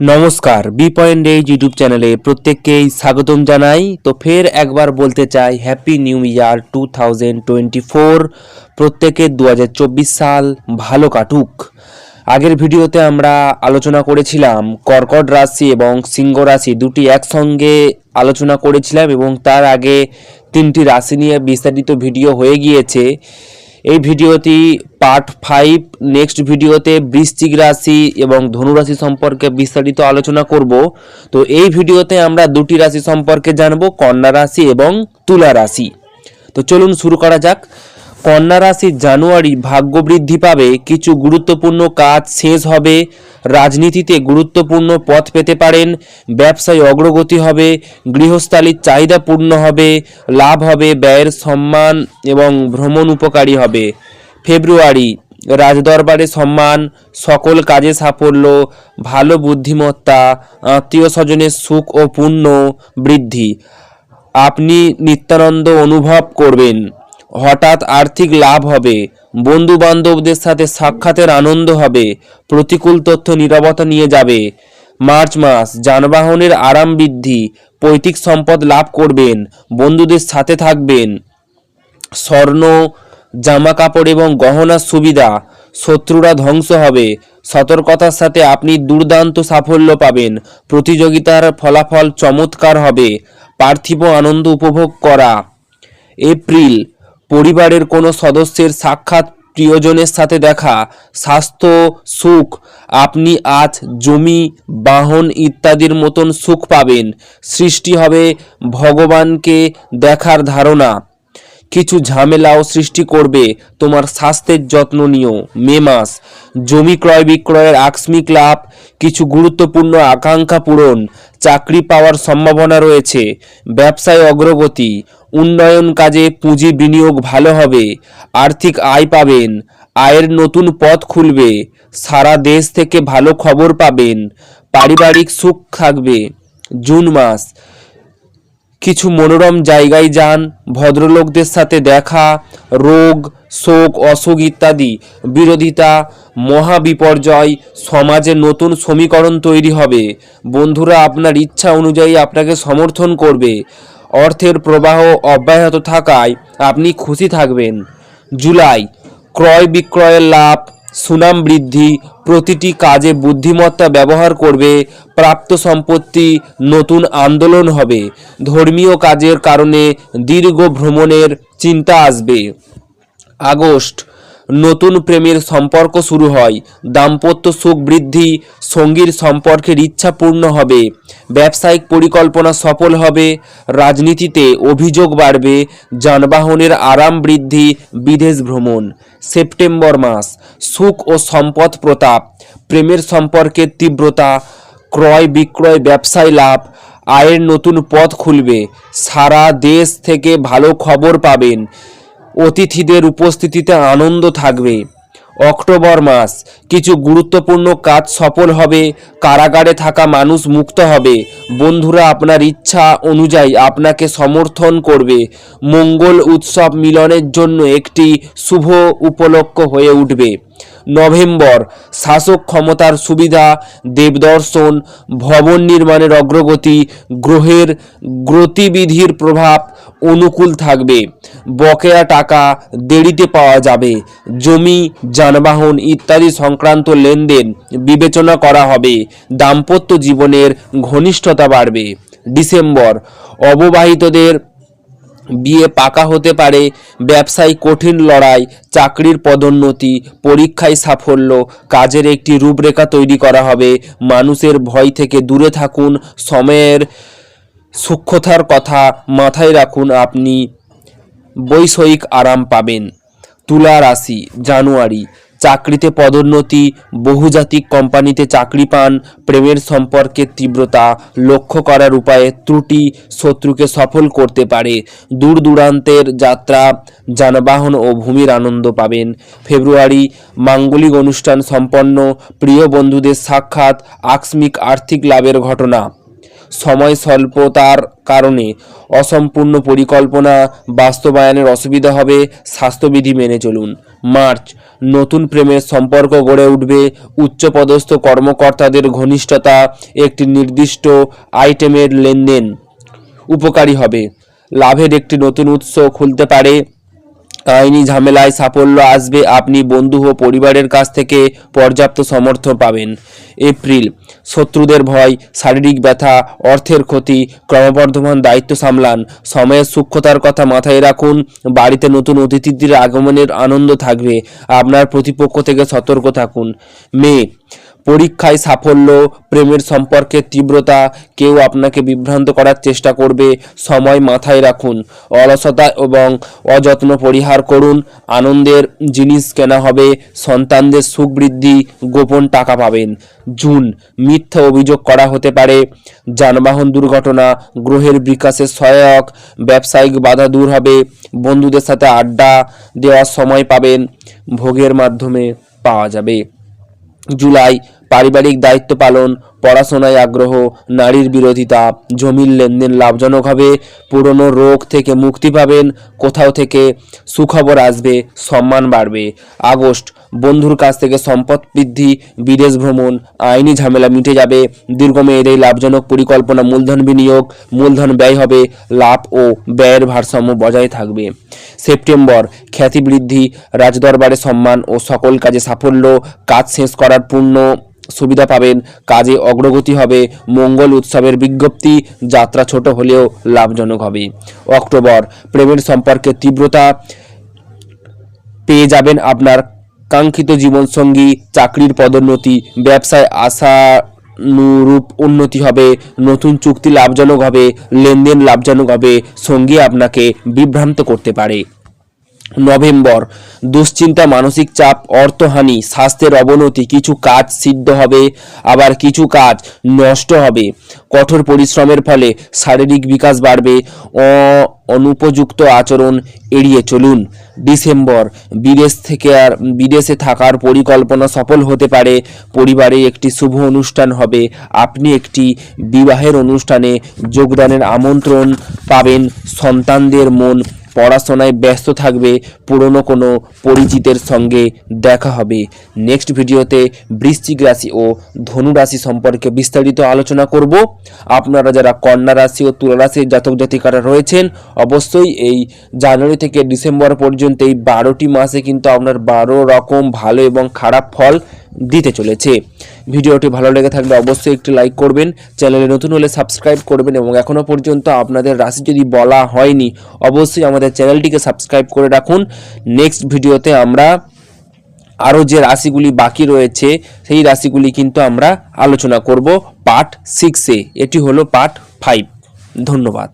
নমস্কার, B point H YouTube চ্যানেলে প্রত্যেককেই স্বাগতম জানাই। তো ফের একবার বলতে চাই happy new year two thousand twenty four প্রত্যেকের দু হাজার চব্বিশ সাল ভালো কাটুক। আগের ভিডিওতে আমরা আলোচনা করেছিলাম, কর্কট রাশি এবং সিংহ রাশি দুটি একসঙ্গে আলোচনা করেছিলাম এবং তার আগে তিনটি রাশি নিয়ে বিস্তারিত ভিডিও হয়ে গিয়েছে। এই ভিডিওটি পার্ট ফাইভ। নেক্সট ভিডিওতে বৃশ্চিক রাশি এবং ধনুরাশি সম্পর্কে বিস্তারিত আলোচনা করব। তো এই ভিডিওতে আমরা দুটি রাশি সম্পর্কে জানব, কন্যা রাশি এবং তুলা রাশি। তো চলুন শুরু করা যাক। কন্যা রাশি জানুয়ারি ভাগ্য বৃদ্ধি পাবে, কিছু গুরুত্বপূর্ণ কাজ শেষ হবে, রাজনীতিতে গুরুত্বপূর্ণ পথ পেতে পারেন, ব্যবসায় অগ্রগতি হবে, গৃহস্থালির চাহিদা পূর্ণ হবে, লাভ হবে, ব্যয়ের সম্মান এবং ভ্রমণ উপকারী হবে। ফেব্রুয়ারি, রাজদরবারে সম্মান, সকল কাজে সাফল্য, ভালো বুদ্ধিমত্তা আত্মীয় স্বজনের সুখ ও পুণ্য বৃদ্ধি। আপনি নিত্যানন্দ অনুভব করবেন। হঠাৎ আর্থিক লাভ হবে বন্ধু বান্ধবদের সাথে সাক্ষাতের আনন্দ হবে, প্রতিকূল তথ্য নিরবতা নিয়ে যাবে। মার্চ মাস, যানবাহনের আরাম বৃদ্ধি, পৈতৃক সম্পদ লাভ করবেন, বন্ধুদের সাথে থাকবেন। স্বর্ণ জামা কাপড় এবং গহনার সুবিধা, শত্রুরা ধ্বংস হবে। সতর্কতার সাথে আপনি দুর্দান্ত সাফল্য পাবেন। প্রতিযোগিতার ফলাফল চমৎকার হবে। পার্থিব আনন্দ উপভোগ করা। এপ্রিল পরিবারের কোনো সদস্যের সাক্ষাৎ প্রিয়জনের সাথে দেখা, স্বাস্থ্য, সুখ, আপনি আজ জমি, বাহন ইত্যাদির মতন সুখ পাবেন। সৃষ্টি হবে ভগবানকে দেখার ধারণা। কিছু ঝামেলাও সৃষ্টি করবে। তোমার স্বাস্থ্যের যত্ন নিও। মে মাস। জমি ক্রয় বিক্রয়ের আকস্মিক লাভ, কিছু গুরুত্বপূর্ণ আকাঙ্ক্ষা পূরণ, চাকরি পাওয়ার সম্ভাবনা রয়েছে। ব্যবসায় অগ্রগতি, উন্নয়ন কাজে পুঁজি বিনিয়োগ ভালো হবে, আর্থিক আয় পাবেন, আয়ের নতুন পথ খুলবে, সারা দেশ থেকে ভালো খবর পাবেন, পারিবারিক সুখ থাকবে। জুন মাস। কিছু মনোরম জায়গায় যান, ভদ্রলোকদের সাথে দেখা, রোগ, শোক, অসুখ ইত্যাদি। বিরোধিতা মহাবিপর্যয় সমাজে নতুন সমীকরণ তৈরি হবে। বন্ধুরা, আপনার ইচ্ছা অনুযায়ী আপনাকে সমর্থন করবে। অর্থের প্রবাহ অব্যাহত থাকায় আপনি খুশি থাকবেন। জুলাই ক্রয় বিক্রয়ের লাভ সুনাম বৃদ্ধি, প্রতিটি কাজে বুদ্ধিমত্তা ব্যবহার করবে, প্রাপ্ত সম্পত্তি নতুন আন্দোলন হবে। ধর্মীয় কাজের কারণে দীর্ঘ ভ্রমণের চিন্তা আসবে। আগস্ট, নতুন প্রেমের সম্পর্ক শুরু হয়। দাম্পত্য সুখ বৃদ্ধি, সঙ্গীর সম্পর্কের ইচ্ছা পূর্ণ হবে। ব্যবসায়িক পরিকল্পনা সফল হবে। রাজনীতিতে অভিযোগ বাড়বে। যানবাহনের আরাম বৃদ্ধি, বিদেশ ভ্রমণ। সেপ্টেম্বর মাস। সুখ ও সম্পদ প্রতাপ। প্রেমের সম্পর্কের তীব্রতা, ক্রয় বিক্রয় ব্যবসায় লাভ, আয়ের নতুন পথ খুলবে। সারা দেশ থেকে ভালো খবর পাবেন। অতিথিদের উপস্থিতিতে আনন্দ থাকবে। অক্টোবর মাস, কিছু গুরুত্বপূর্ণ কাজ সফল হবে। কারাগারে থাকা মানুষ মুক্ত হবে। বন্ধুরা, আপনার ইচ্ছা অনুযায়ী আপনাকে সমর্থন করবে। মঙ্গল উৎসব মিলনের জন্য একটি শুভ উপলক্ষ হয়ে উঠবে। নভেম্বর, শাসক ক্ষমতার সুবিধা, দেবদর্শন, ভবন নির্মাণের অগ্রগতি, গ্রহের গতিবিধির প্রভাব অনুকূল থাকবে। বকেয়া টাকা দেরিতে পাওয়া যাবে। জমি, যানবাহন ইত্যাদি সংক্রান্ত লেনদেন বিবেচনা করা হবে। দাম্পত্য জীবনের ঘনিষ্ঠতা বাড়বে। ডিসেম্বর, অববাহিতদের বিয়ে পাকা হতে পারে। ব্যবসায় কঠিন লড়াই, চাকরির পদোন্নতি, পরীক্ষায় সাফল্য, কাজের একটি রূপরেখা তৈরি করা হবে। মানুষের ভয় থেকে দূরে থাকুন, সময়ের সূক্ষ্মতার কথা মাথায় রাখুন, আপনি বৈষয়িক আরাম পাবেন। তুলা রাশি, জানুয়ারি চাকরিতে পদোন্নতি, বহুজাতিক কোম্পানিতে চাকরি পান, প্রেমের সম্পর্কের তীব্রতা লক্ষ্য করার উপায়ে ত্রুটি শত্রুকে সফল করতে পারে। দূর দূরান্তের যাত্রা, যানবাহন ও ভূমির আনন্দ পাবেন। ফেব্রুয়ারি, মাঙ্গলিক অনুষ্ঠান সম্পন্ন, প্রিয় বন্ধুদের সাক্ষাৎ, আকস্মিক আর্থিক লাভের ঘটনা। সময় স্বল্পতার কারণে অসম্পূর্ণ পরিকল্পনা বাস্তবায়নের অসুবিধা হবে স্বাস্থ্যবিধি মেনে চলুন। মার্চ, নতুন প্রেমের সম্পর্ক গড়ে উঠবে। উচ্চপদস্থ কর্মকর্তাদের ঘনিষ্ঠতা একটি নির্দিষ্ট আইটেমের লেনদেন উপকারী হবে। লাভের একটি নতুন উৎস খুলতে পারে আইনি ঝামেলায় সাফল্য আসবে, আপনি বন্ধু ও পরিবারের কাছ থেকে পর্যাপ্ত সমর্থন পাবেন। এপ্রিল, শত্রুদের ভয়, শারীরিক ব্যথা, অর্থের ক্ষতি, ক্রমবর্ধমান দায়িত্ব সামলান, সময়ের সূক্ষ্মতার কথা মাথায় রাখুন, বাড়িতে নতুন অতিথিদের আগমনের আনন্দ থাকবে, আপনার প্রতিপক্ষ থেকে সতর্ক থাকুন। মে পরীক্ষায় সাফল্য, প্রেমের সম্পর্কের তীব্রতা, কেউ আপনাকে বিভ্রান্ত করার চেষ্টা করবে, সময় মাথায় রাখুন। অলসতা এবং অযত্ন পরিহার করুন। আনন্দের জিনিস কেনা হবে, সন্তানদের সুখ বৃদ্ধি, গোপন টাকা পাবেন। জুন, মিথ্যা অভিযোগ করা হতে পারে। যানবাহন দুর্ঘটনা, গ্রহের বিকাশের সহায়ক, ব্যবসায়িক বাধা দূর হবে, বন্ধুদের সাথে আড্ডা দেওয়ার সময় পাবেন, ভোগের মাধ্যমে পাওয়া যাবে। জুলাই পারিবারিক দায়িত্ব পালন, পড়াশোনায় আগ্রহ, নারীর বিরোধিতা, জমির লেনদেন লাভজনক হবে, পুরনো রোগ থেকে মুক্তি পাবেন, কোথাও থেকে সুখবর আসবে, সম্মান বাড়বে। আগস্ট, বন্ধুর কাছ থেকে সম্পদ বৃদ্ধি, বিদেশ ভ্রমণ, আইনি ঝামেলা মিটে যাবে, দীর্ঘমেয়াদে লাভজনক পরিকল্পনা, মূলধন বিনিয়োগ, মূলধন ব্যয় হবে, লাভ ও ব্যয়ের ভারসাম্য বজায় থাকবে। সেপ্টেম্বর, খ্যাতি বৃদ্ধি, রাজদরবারে সম্মান ও সকল কাজে সাফল্য, কাজ শেষ করার পূর্ণ সুবিধা পাবেন, কাজে অগ্রগতি হবে, মঙ্গল উৎসবের বিজ্ঞপ্তি, যাত্রা ছোট হলেও লাভজনক হবে। অক্টোবর, প্রেমের সম্পর্কে তীব্রতা পেয়ে যাবেন আপনার কাঙ্ক্ষিত জীবনসঙ্গী, চাকরির পদোন্নতি, ব্যবসায় আশানুরূপ উন্নতি হবে, নতুন চুক্তি লাভজনক হবে, লেনদেন লাভজনক হবে, সঙ্গী আপনাকে বিভ্রান্ত করতে পারে। নভেম্বর। দুশ্চিন্তা, মানসিক চাপ, অর্থহানি, স্বাস্থ্যের অবনতি, কিছু কাজ সিদ্ধ হবে, আবার কিছু কাজ নষ্ট হবে। কঠোর পরিশ্রমের ফলে শারীরিক বিকাশ বাড়বে। অনুপযুক্ত আচরণ এড়িয়ে চলুন। ডিসেম্বর, বিদেশ থেকে আর, বিদেশে থাকার পরিকল্পনা সফল হতে পারে। পরিবারে একটি শুভ অনুষ্ঠান হবে। আপনি একটি বিবাহের অনুষ্ঠানে যোগদানের আমন্ত্রণ পাবেন। সন্তানদের মন পড়াশোনায় ব্যস্ত থাকবে, পুরনো কোনো পরিচিতের সঙ্গে দেখা হবে। নেক্সট ভিডিওতে বৃশ্চিক রাশি ও ধনু রাশি সম্পর্কে বিস্তারিত আলোচনা করব। আপনারা যারা কন্যা রাশি ও তুলা রাশির জাতক জাতিকারা রয়েছেন, অবশ্যই এই জানুয়ারি থেকে ডিসেম্বর পর্যন্ত এই বারোটি মাসে কিন্তু আপনার বারো রকম ভালো এবং খারাপ ফল দিতে চলেছে। ভিডিওটি ভালো লেগে থাকলে অবশ্যই একটি লাইক করবেন। চ্যানেলে নতুন হলে সাবস্ক্রাইব করবেন এবং এখনও পর্যন্ত আপনাদের রাশি যদি বলা হয়নি, অবশ্যই আমাদের চ্যানেলটিকে সাবস্ক্রাইব করে রাখুন। নেক্সট ভিডিওতে আমরা আরও যে রাশিগুলি বাকি রয়েছে, সেই রাশিগুলি কিন্তু আমরা আলোচনা করব পার্ট সিক্সে এটি হলো পার্ট ফাইভ ধন্যবাদ।